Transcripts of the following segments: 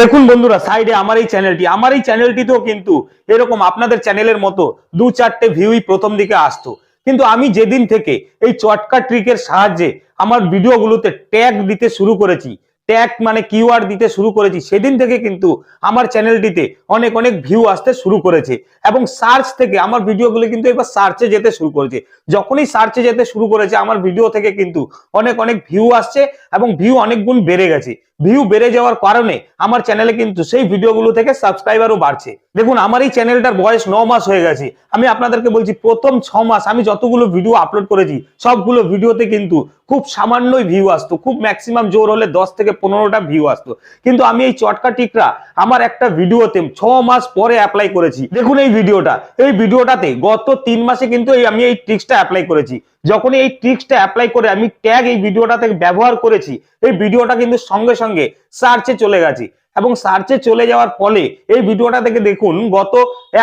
দেখুন বন্ধুরা সাইডে আমার এই চ্যানেলটি আমার এই চ্যানেলটিতেও কিন্তু এরকম আপনাদের চ্যানেলের মতো দু চারটে ভিউই প্রথম দিকে আসতো। কিন্তু আমি যেদিন থেকে এই চটকা ট্রিকের সাহায্যে আমার ভিডিওগুলোতে ট্যাগ দিতে শুরু করেছি ট্যাগ মানে কিওয়ার্ড দিতে শুরু করেছি, সেদিন থেকে কিন্তু আমার চ্যানেলটিতে অনেক অনেক ভিউ আসতে শুরু করেছে এবং সার্চ থেকে আমার ভিডিওগুলো কিন্তু এবার সার্চে যেতে শুরু করেছে। যখনই সার্চে যেতে শুরু করেছে, আমার ভিডিও থেকে কিন্তু অনেক অনেক ভিউ আসছে এবং ভিউ অনেক গুণ বেড়ে গেছে। ভিউ বেড়ে যাওয়ার কারণে আমার চ্যানেলে কিন্তু সেই ভিডিওগুলো থেকে সাবস্ক্রাইবারও বাড়ছে। দেখুন, আমার এই চ্যানেলটার বয়স ন মাস হয়ে গেছে। আমি আপনাদেরকে বলছি, প্রথম ছ মাস আমি যতগুলো ভিডিও আপলোড করেছি, সবগুলো ভিডিওতে কিন্তু খুব সামান্যই ভিউ আসতো। খুব ম্যাক্সিমাম জোর হলে দশ থেকে পনেরোটা ভিউ আসতো। কিন্তু আমি এই চটকা টিকরা আমার একটা ভিডিওতে ছ মাস পরে অ্যাপ্লাই করেছি। দেখুন এই ভিডিওটা এই ভিডিওটাতে গত তিন মাসে কিন্তু এই আমি এই ট্রিক্সটা অ্যাপ্লাই করেছি। যখন এই ট্রিক্সটা অ্যাপ্লাই করে আমি ট্যাগ এই ভিডিওটা থেকে ব্যবহার করেছি, এই ভিডিওটা কিন্তু সঙ্গে সঙ্গে সার্চে চলে গেছে। এবং সার্চে চলে যাওয়ার ফলে এই ভিডিওটা থেকে দেখুন, গত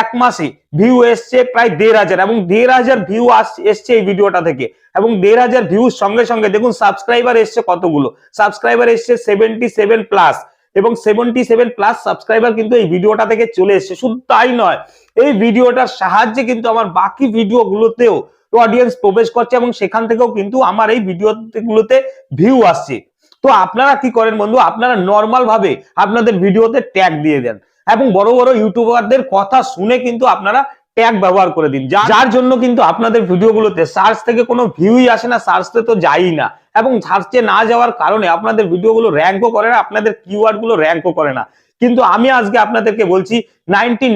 এক মাসে ভিউ এসছে প্রায় দেড় হাজার এবং দেড় হাজার ভিউ এসছে এই ভিডিওটা থেকে। এবং দেড় হাজার ভিউর সঙ্গে সঙ্গে দেখুন সাবস্ক্রাইবার এসছে কতগুলো? সাবস্ক্রাইবার এসছে সেভেন্টি সেভেন প্লাস এবং সেভেন্টি সেভেন প্লাস সাবস্ক্রাইবার কিন্তু এই ভিডিওটা থেকে চলে এসছে। শুধু তাই নয়, এই ভিডিওটার সাহায্যে কিন্তু আমার বাকি ভিডিওগুলোতেও অডিয়েন্স প্রবেশ করছে এবং সেখান থেকেও কিন্তু আমার এই ভিডিওগুলোতে ভিউ আসছে। তো আপনারা কি করেন বন্ধু? আপনারা নর্মাল ভাবে আপনাদের ভিডিওতে ট্যাগ দিয়ে দেন এবং বড় বড় ইউটিউবারদের কথা শুনে কিন্তু আপনারা ট্যাগ ব্যবহার করে দিন। যার জন্য কিন্তু আপনাদের ভিডিওগুলোতে সার্চ থেকে কোনো ভিউই আসে না সার্চতে তো যাই না। এবং সার্চে না যাওয়ার কারণে আপনাদের ভিডিওগুলো র্যাঙ্কও করে না, আপনাদের কিওয়ার্ডগুলো র্যাঙ্কও করে না। কিন্তু আমি আজকে আপনাদেরকে বলছি নাইনটি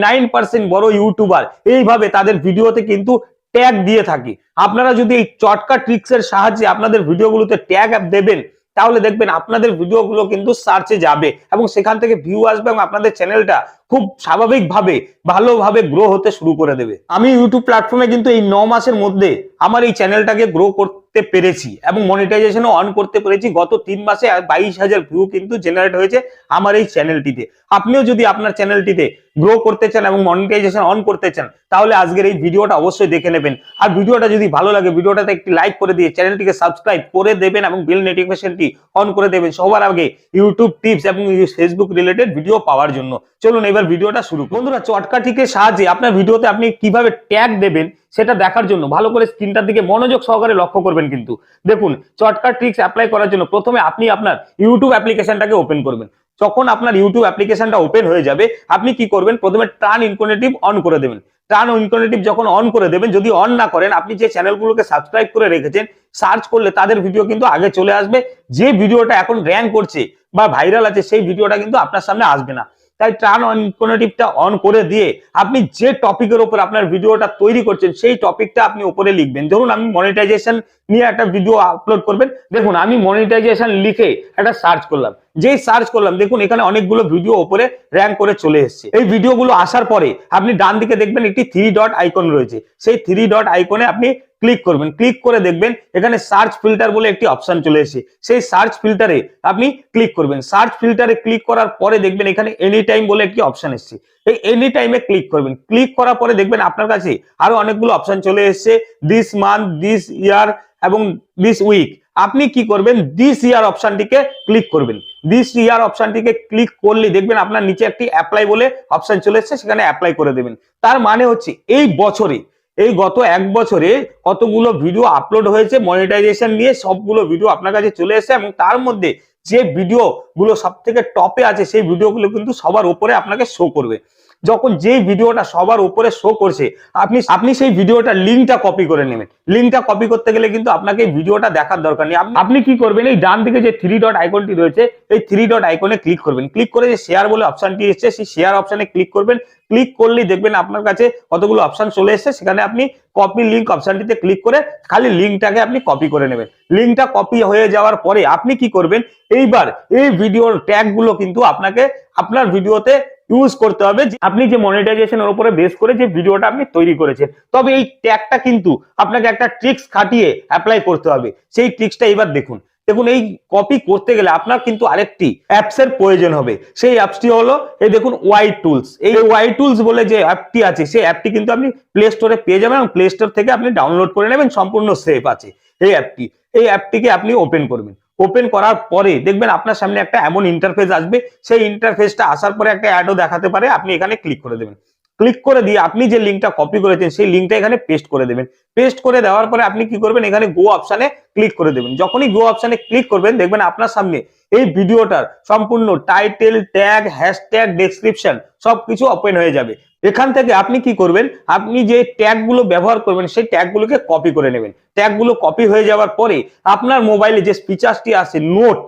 বড় ইউটিউবার এইভাবে তাদের ভিডিওতে কিন্তু ট্যাগ দিয়ে থাকি। আপনারা যদি এই চটকা ট্রিক্সের সাহায্যে আপনাদের ভিডিওগুলোতে ট্যাগ দেবেন তাহলে দেখবেন আপনাদের ভিডিওগুলো কিন্তু সার্চে যাবে এবং সেখান থেকে ভিউ আসবে এবং আপনাদের চ্যানেলটা খুব স্বাভাবিকভাবে ভালোভাবে গ্রো হতে শুরু করে দেবে। আমি ইউটিউব প্ল্যাটফর্মে কিন্তু এই ন মাসের মধ্যে আমার এই চ্যানেলটাকে গ্রো করতে পেরেছি এবং মনিটাইজেশনও অন করতে পেরেছি। গত তিন মাসে বাইশ হাজার ভিউ কিন্তু জেনারেট হয়েছে আমার এই চ্যানেলটিতে আপনিও যদি আপনার চ্যানেলটিতে গ্রো করতে চান এবং মনিটাইজেশন অন করতে চান, তাহলে আজকের এই ভিডিওটা অবশ্যই দেখে নেবেন। আর ভিডিওটা যদি ভালো লাগে, ভিডিওটাতে একটি লাইক করে দিয়ে চ্যানেলটিকে সাবস্ক্রাইব করে দেবেন এবং বেল নোটিফিকেশনটি অন করে দেবেন সবার আগে ইউটিউব টিপস এবং ফেসবুক রিলেটেড ভিডিও পাওয়ার জন্য। চলুন এবার ভিডিওটা শুরু। বন্ধুরা চটকা টিকের সাহায্যে আপনার ভিডিওতে আপনি কীভাবে ট্যাগ দেবেন সেটা দেখার জন্য, ভালো করে স্ক্রিনটার দিকে মনোযোগ সহকারে লক্ষ্য করবেন কিন্তু। দেখুন চটকা ট্রিক্স অ্যাপ্লাই করার জন্য প্রথমে আপনি আপনার ইউটিউব অ্যাপ্লিকেশনটাকে ওপেন করবেন। যখন আপনার ইউটিউব অ্যাপ্লিকেশনটা ওপেন হয়ে যাবে, আপনি কি করবেন? প্রথমে টার্ন ইনকোনেটিভ অন করে দেবেন। টার্ন ইনকোনেটিভ যখন অন করে দেবেন, যদি অন না করেন, আপনি যে চ্যানেলগুলোকে সাবস্ক্রাইব করে রেখেছেন সার্চ করলে তাদের ভিডিও কিন্তু আগে চলে আসবে। যে ভিডিওটা এখন র্যাঙ্ক করছে বা ভাইরাল আছে, সেই ভিডিওটা কিন্তু আপনার সামনে আসবে না। তাই টার্ন ইনকোনেটিভটা অন করে দিয়ে আপনি যে টপিকের উপর আপনার ভিডিওটা তৈরি করছেন, সেই টপিকটা আপনি উপরে লিখবেন। ধরুন আমি মনিটাইজেশন নিয়ে একটা ভিডিও আপলোড করবেন। দেখুন, আমি মনিটাইজেশন লিখে একটা সার্চ করলাম। যেই সার্চ করলাম, দেখুন, এখানে অনেকগুলো ভিডিও উপরে র্যাঙ্ক করে চলে এসেছে। এই ভিডিওগুলো আসার পরে আপনি ডান দিকে দেখবেন একটি থ্রি ডট আইকন রয়েছে। সেই থ্রি ডট আইকনে আপনি ক্লিক করবেন ক্লিক করে দেখবেন এখানে সার্চ ফিল্টার বলে একটি অপশন চলে এসেছে। সেই সার্চ ফিল্টারে আপনি ক্লিক করবেন। সার্চ ফিল্টারে ক্লিক করার পরে দেখবেন এখানে এনি টাইম বলে একটি অপশন এসেছে। এই এনি টাইমে ক্লিক করবেন। ক্লিক করার পরে দেখবেন আপনার কাছে আরও অনেকগুলো অপশন চলে এসেছে। দিস মান্থ দিস ইয়ার এবং দিস উইক আপনি কি করবেন? দিস ইয়ার অপশনটিকে ক্লিক করবেন। দিস ইয়ার অপশনটিকে ক্লিক করলে দেখবেন আপনার নিচে একটি অ্যাপ্লাই বলে অপশন চলে এসেছে, সেখানে অ্যাপ্লাই করে দেবেন। তার মানে হচ্ছে এই বছরে এই গত এক বছরে কতগুলো ভিডিও আপলোড হয়েছে মনিটাইজেশন নিয়ে সবগুলো ভিডিও আপনার কাছে চলে এসেছে এবং তার মধ্যে যে ভিডিও গুলো সব থেকে টপে আছে, সেই ভিডিওগুলো কিন্তু সবার উপরে আপনাকে শো করবে। যখন যেই ভিডিওটা সবার উপরে শো করছে, আপনি আপনি সেই ভিডিওটা লিঙ্কটা কপি করে নেবেন। লিঙ্কটা কপি করতে গেলে কিন্তু আপনাকে ভিডিওটা দেখার দরকার নেই। আপনি- কি করবেন, এই ডান দিকে যে থ্রি ডট আইকনটি রয়েছে, এই থ্রি ডট আইকনে ক্লিক করবেন। ক্লিক করে যে শেয়ার বলে অপশনটি এসেছে, সেই শেয়ার অপশনে ক্লিক করবেন। ক্লিক করলেই দেখবেন আপনার কাছে কতগুলো অপশন চলে এসেছে, সেখানে আপনি কপি লিঙ্ক অপশনটিতে ক্লিক করে খালি লিঙ্কটাকে আপনি কপি করে নেবেন। লিঙ্কটা কপি হয়ে যাওয়ার পরে আপনি কি করবেন, এইবার এই ভিডিওর ট্যাগগুলো কিন্তু আপনাকে, আপনার ভিডিওতে ইউজ করতে হবে আপনি যে মনিটাইজেশনের উপরে বেস করে যে ভিডিওটা আপনি তৈরি করেছেন। তবে এই ট্যাগটা কিন্তু আপনাকে একটা ট্রিক্স খাটিয়ে অ্যাপ্লাই করতে হবে। সেই ট্রিক্সটা এবার দেখুন। দেখুন, এই কপি করতে গেলে আপনার কিন্তু আরেকটি অ্যাপস এর প্রয়োজন হবে। সেই অ্যাপসটি হলো, এই দেখুন ওয়াই টুলস এই ওয়াই টুলস বলে যে অ্যাপটি আছে, সেই অ্যাপটি কিন্তু আপনি প্লে স্টোরে পেয়ে যাবেন এবং প্লে স্টোর থেকে আপনি ডাউনলোড করে নেবেন, সম্পূর্ণ সেফ আছে। এই অ্যাপটি এই অ্যাপটিকে আপনি ওপেন করবেন। ওপেন করার পরে দেখবেন আপনার সামনে একটা এমন ইন্টারফেস আসবে। সেই ইন্টারফেসটা আসার পরে একটা অ্যাডও দেখাতে পারে। আপনি এখানে ক্লিক করে দেবেন। ক্লিক করে দিয়ে আপনি যে লিঙ্কটা কপি করেছেন, সেই লিঙ্কটা এখানে পেস্ট করে দেবেন। পেস্ট করে দেওয়ার পরে আপনি কি করবেন? এখানে গো অপশনে ক্লিক করে দেবেন। যখনই গো অপশনে ক্লিক করবেন, দেখবেন আপনার সামনে এই ভিডিওটার সম্পূর্ণ টাইটেল ট্যাগ হ্যাশট্যাগ ডেসক্রিপশন সবকিছু ওপেন হয়ে যাবে। এখান থেকে আপনি কি করবেন? আপনি যে ট্যাগগুলো ব্যবহার করবেন, সেই ট্যাগ গুলোকে কপি করে নেবেন। ট্যাগগুলো কপি হয়ে যাওয়ার পরে আপনার মোবাইলে যে ফিচার্সটি আছে নোট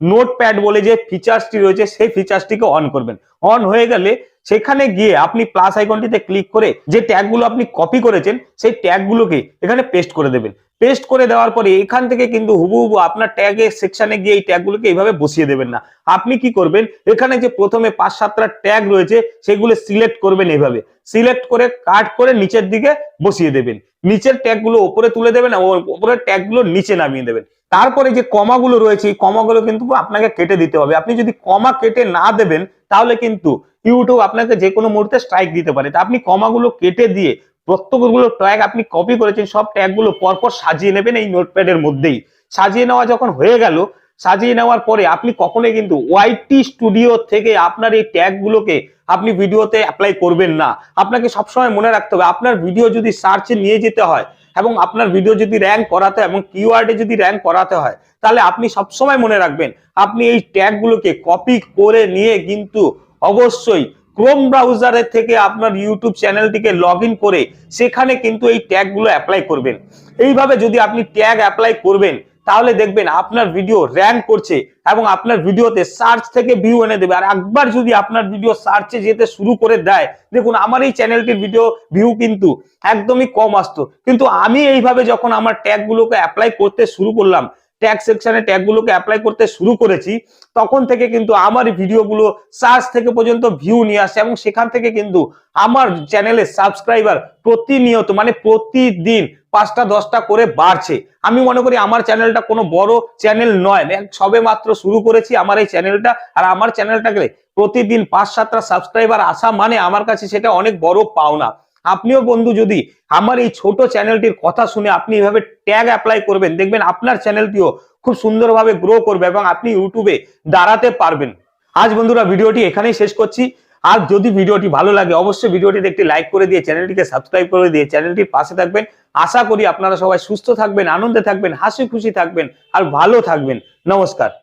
নোট প্যাড বলে যে ফিচার্সটি রয়েছে, সেই ফিচার্সটিকে অন করবেন। অন হয়ে গেলে সেখানে গিয়ে আপনি প্লাস আইকনটিতে ক্লিক করে যে ট্যাগগুলো আপনি কপি করেছেন, সেই ট্যাগ গুলোকে এখানে পেস্ট করে দেবেন। পেস্ট করে দেওয়ার পরে এখান থেকে কিন্তু হুবহু আপনার ট্যাগের সেকশনে গিয়ে এই ট্যাগগুলোকে এইভাবে বসিয়ে দেবেন না। আপনি কি করবেন? এখানে যে প্রথমে পাঁচ সাতটা ট্যাগ রয়েছে, সেগুলো সিলেক্ট করবেন এইভাবে। সিলেক্ট করে কাট করে নিচের দিকে বসিয়ে দেবেন। নিচের ট্যাগগুলো উপরে তুলে দেবেন আর উপরের ট্যাগগুলো নিচে নামিয়ে দেবেন। তারপরে যে কমাগুলো রয়েছে, এই কমাগুলো কিন্তু আপনাকে কেটে দিতে হবে। আপনি যদি কমা কেটে না দেবেন, তাহলে কিন্তু ইউটিউব আপনাকে যে কোনো মুহূর্তে স্ট্রাইক দিতে পারে। তা আপনি কমাগুলো কেটে দিয়ে প্রত্যেকগুলো ট্যাগ আপনি কপি করেছেন, সব ট্যাগগুলো পরপর সাজিয়ে নেবেন এই নোটপ্যাডের মধ্যেই। সাজিয়ে নেওয়া যখন হয়ে গেল, সাজিয়ে নেওয়ার পরে আপনি কখনোই কিন্তু ওয়াইটি স্টুডিও থেকে আপনার এই ট্যাগগুলোকে আপনি ভিডিওতে অ্যাপ্লাই করবেন না। আপনাকে সবসময় মনে রাখতে হবে, আপনার ভিডিও যদি সার্চে নিয়ে যেতে হয় এবং আপনার ভিডিও যদি র্যাঙ্ক করাতে হয় এবং কিওয়ার্ডে যদি র্যাঙ্ক করাতে হয়, তাহলে আপনি সবসময় মনে রাখবেন, আপনি এই ট্যাগগুলোকে কপি করে নিয়ে কিন্তু অবশ্যই ক্রোম ব্রাউজারের থেকে আপনার ইউটিউব চ্যানেলটিকে লগ করে সেখানে কিন্তু এই ট্যাগগুলো অ্যাপ্লাই করবেন। এইভাবে যদি আপনি ট্যাগ অ্যাপ্লাই করবেন তাহলে দেখবেন আপনার ভিডিও র্যাঙ্ক করছে এবং আপনার ভিডিওতে সার্চ থেকে ভিউ এনে দেবে। আর একবার যদি আপনার ভিডিও সার্চে যেতে শুরু করে দেয়, দেখুন আমার এই চ্যানেলটির ভিডিও ভিউ কিন্তু একদমই কম আসতো। কিন্তু আমি এইভাবে যখন আমার ট্যাগগুলোকে অ্যাপ্লাই করতে শুরু করলাম ট্যাগ সেকশনে ট্যাগগুলোকে অ্যাপ্লাই করতে শুরু করেছি, তখন থেকে কিন্তু আমার ভিডিওগুলো সার্চ থেকে পর্যন্ত ভিউ নিয়ে আসে এবং সেখান থেকে কিন্তু আমার চ্যানেলের সাবস্ক্রাইবার প্রতিনিয়ত মানে প্রতিদিন পাঁচটা, দশটা করে বাড়ছে। আমি মনে করি আমার চ্যানেলটা কোনো বড় চ্যানেল নয়। সবে মাত্র শুরু করেছি আমার এই চ্যানেলটা আর আমার চ্যানেলটাকে প্রতিদিন পাঁচ, সাতটা সাবস্ক্রাইবার আসা মানে আমার কাছে সেটা অনেক বড় পাওনা। আপনিও বন্ধু যদি আমার এই ছোট চ্যানেলটির কথা শুনে আপনি এভাবে ট্যাগ অ্যাপ্লাই করবেন, দেখবেন আপনার চ্যানেলটিও খুব সুন্দরভাবে গ্রো করবে এবং আপনি ইউটিউবে দাঁড়াতে পারবেন। আজ বন্ধুরা ভিডিওটি এখানেই শেষ করছি। আর যদি ভিডিওটি ভালো লাগে, অবশ্যই ভিডিওটিতে একটি লাইক করে দিয়ে চ্যানেলটিকে সাবস্ক্রাইব করে দিয়ে চ্যানেলটির পাশে থাকবেন। আশা করি আপনারা সবাই সুস্থ থাকবেন, আনন্দে থাকবেন, হাসি খুশি থাকবেন, আর ভালো থাকবেন। নমস্কার।